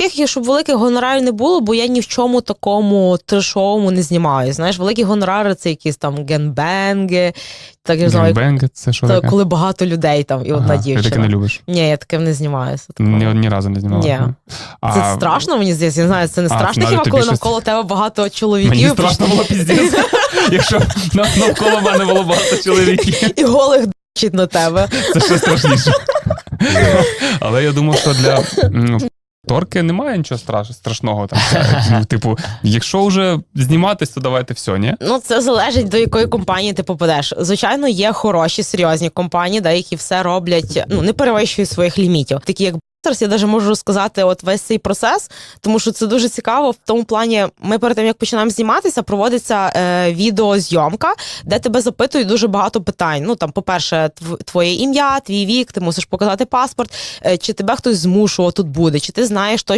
таких, є, щоб великих гонорарів не було, бо я ні в чому такому трешовому не знімаю. Знаєш, великі гонорари це якісь там генбенги, так я знаю, Генбенг, це що та, таке? коли багато людей там і одна Ага, Ти таке дівчина. не любиш. Ні, я таким не знімаюся. Ні, ні разу не знімала. Ні. А, Це страшно, мені здається. Я не знаю, це не А, страшно навіть хіба, тобі коли щось- навколо тебе багато чоловіків Мені страшно було піздець, якщо нав- навколо мене було багато чоловіків. і голих д**чить на тебе. Це ще страшніше. Але я думав, що для м, торки немає нічого страш- страшного. Там. Ну, Типу, якщо вже зніматись, то давайте все, ні? Ну, це залежить до якої компанії ти попадеш. Звичайно, є хороші, серйозні компанії, да, які все роблять, ну не перевищують своїх лімітів. Такі як Бустерс, я навіть можу розказати от весь цей процес, тому що це дуже цікаво. В тому плані, ми перед тим як починаємо зніматися, проводиться е, відеозйомка, де тебе запитують дуже багато питань. Ну там, по-перше, твоє ім'я, твій вік, ти мусиш показати паспорт, е, чи тебе хтось змушував тут буде, чи ти знаєш точно.